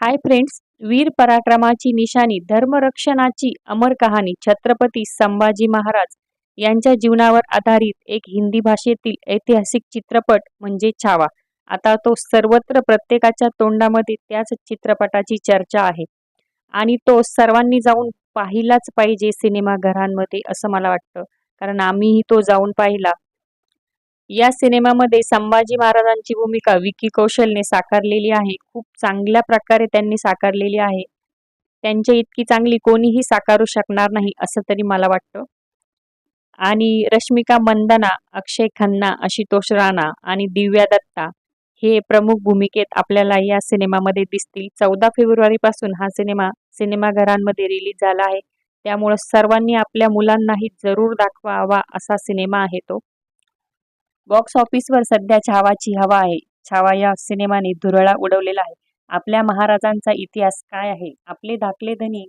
Hi friends वीर पराक्रमाची निशाणी धर्मरक्षणाची अमर कहाणी छत्रपती संभाजी महाराज यांच्या जीवनावर आधारित एक हिंदी भाषेतील ऐतिहासिक चित्रपट म्हणजे छावा. आता तो सर्वत्र प्रत्येकाच्या तोंडामध्ये त्याच चित्रपटाची चर्चा आहे. आणि तो सर्वांनी जाऊन पाहिलाच पाहिजे सिनेमाघरांमध्ये असं मला वाटतं. कारण आम्हीही तो जाऊन पाहिला. या सिनेमामध्ये संभाजी महाराजांची भूमिका विकी कौशलने साकारलेली आहे. खूप चांगल्या प्रकारे त्यांनी साकारलेली आहे. त्यांच्या इतकी चांगली कोणीही साकारू शकणार नाही असं तरी मला वाटतं. आणि रश्मिका मंदना अक्षय खन्ना आशुतोष राणा आणि दिव्या दत्ता हे प्रमुख भूमिकेत आपल्याला या सिनेमामध्ये दिसतील. चौदा फेब्रुवारीपासून हा सिनेमा सिनेमाघरांमध्ये रिलीज झाला आहे. त्यामुळं सर्वांनी आपल्या मुलांनाही जरूर दाखवावा असा सिनेमा आहे तो. बॉक्स ऑफिसवर सध्या छावाची हवा आहे. छावा या सिनेमाने धुरळा उडवलेला आहे. आपल्या महाराजांचा इतिहास काय आहे? आपले दाखले धनी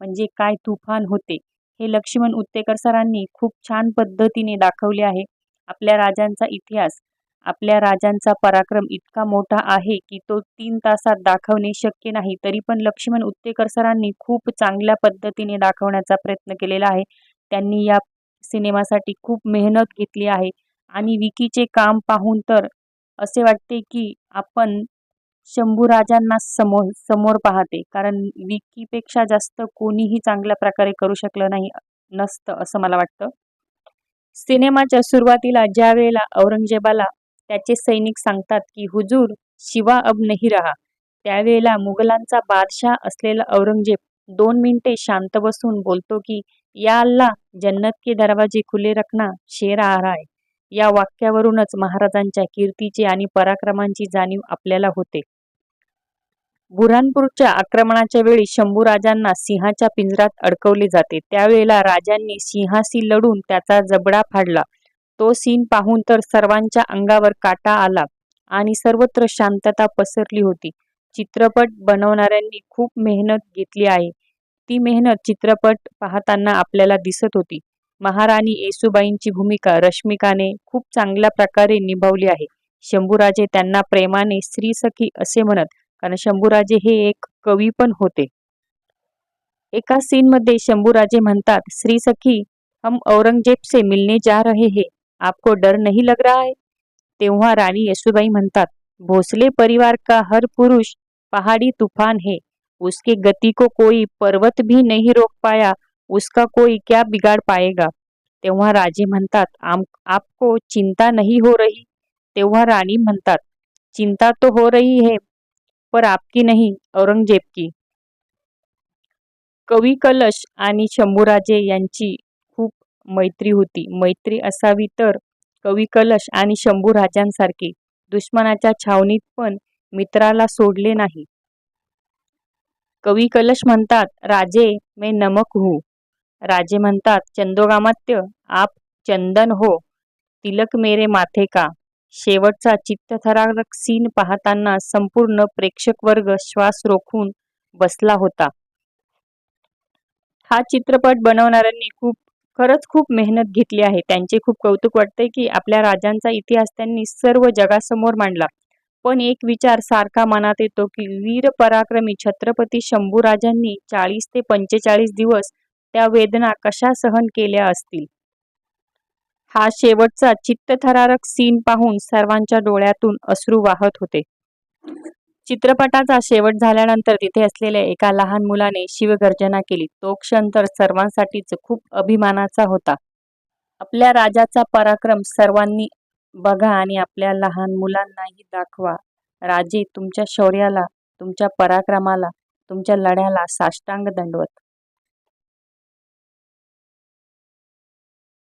म्हणजे काय तुफान होते? हे लक्ष्मण उत्तेकर सरांनी खूप छान पद्धतीने दाखवले आहे. आपल्या राजांचा इतिहास आपल्या राजांचा पराक्रम इतका मोठा आहे की तो तीन तासात दाखवणे शक्य नाही. तरी पण लक्ष्मण उत्तेकर सरांनी खूप चांगल्या पद्धतीने दाखवण्याचा प्रयत्न केलेला आहे. त्यांनी या सिनेमासाठी खूप मेहनत घेतली आहे. आणि विकीचे काम पाहून तर असे वाटते की आपण शंभूराजांना समोर समोर पाहते. कारण विकीपेक्षा जास्त कोणीही चांगल्या प्रकारे करू शकलं नाही नसतं असं मला वाटतं. सिनेमाच्या सुरुवातीला ज्या वेळेला औरंगजेबाला त्याचे सैनिक सांगतात की हुजूर शिवा अब नाही रहा. त्यावेळेला मुघलांचा बादशाह असलेला औरंगजेब दोन मिनिटे शांत बसून बोलतो की या अल्ला जन्नत के दरवाजे खुले रखना शेर आ रहा है. या वाक्यावरूनच महाराजांच्या कीर्तीची आणि पराक्रमांची जाणीव आपल्याला होते. बुऱ्हाणपूरच्या आक्रमणाच्या वेळी शंभूराजांना सिंहाच्या पिंजरात अडकवले जाते. त्यावेळेला राजांनी सिंहाशी लढून त्याचा जबडा फाडला. तो सीन पाहून तर सर्वांच्या अंगावर काटा आला आणि सर्वत्र शांतता पसरली होती. चित्रपट बनवणाऱ्यांनी खूप मेहनत घेतली आहे. ती मेहनत चित्रपट पाहताना आपल्याला दिसत होती. महाराणी येसुबाईंची भूमिका रश्मिकाने खूप चांगल्या प्रकारे निभावली आहे. शंभूराजे त्यांना प्रेमाने स्त्री सखी असे म्हणत कारण शंभूराजे हे एक कवी पण होते. एका सीन मध्ये शंभूराजे म्हणतात श्री सखी हम औरंगजेब से मिलने जा रहे है. आपको डर नहीं लग रहा है? तेव्हा राणी येसुबाई म्हणतात भोसले परिवार का हर पुरुष पहाड़ी तूफान है. उसके गति को कोई पर्वत भी नहीं रोक पाया. उसका कोई क्या बिगाड़ पाएगा? तेव्हा राजे म्हणतात आम आपको चिंता नहीं हो रही? तेव्हा राणी म्हणतात चिंता तो हो रही है पर आपकी नहीं औरंगजेब की. कवी कलश आणि शंभूराजे यांची खूप मैत्री होती. मैत्री असावी तर कवी कलश आणि शंभूराजांसारखी दुश्मनाच्या छावणीत पण मित्राला सोडले नाही. कवी कलश म्हणतात राजे मे नमक हूँ. राजे म्हणतात चंदोगामात्य आप चंदन हो तिलक मेरे माथे का. शेवटचा चित्तथरारक सीन पाहताना संपूर्ण प्रेक्षक वर्ग श्वास रोखून बसला होता. हा चित्रपट बनवणाऱ्यांनी खूप खरंच खूप मेहनत घेतली आहे. त्यांचे खूप कौतुक वाटते की आपल्या राजांचा इतिहास त्यांनी सर्व जगासमोर मांडला. पण एक विचार सारखा मनात येतो की वीर पराक्रमी छत्रपती शंभूराजांनी चाळीस ते पंचेचाळीस दिवस त्या वेदना कशा सहन केल्या असतील? हा शेवटचा चित्तथरारक सीन पाहून सर्वांच्या डोळ्यातून अश्रू वाहत होते. चित्रपटाचा शेवट झाल्यानंतर तिथे असलेल्या एका लहान मुलाने शिवगर्जना केली. तो क्षण तर सर्वांसाठीच खूप अभिमानाचा होता. आपल्या राजाचा पराक्रम सर्वांनी बघा आणि आपल्या लहान मुलांनाही दाखवा. राजे तुमच्या शौर्याला तुमच्या पराक्रमाला तुमच्या लढ्याला साष्टांग दंडवत.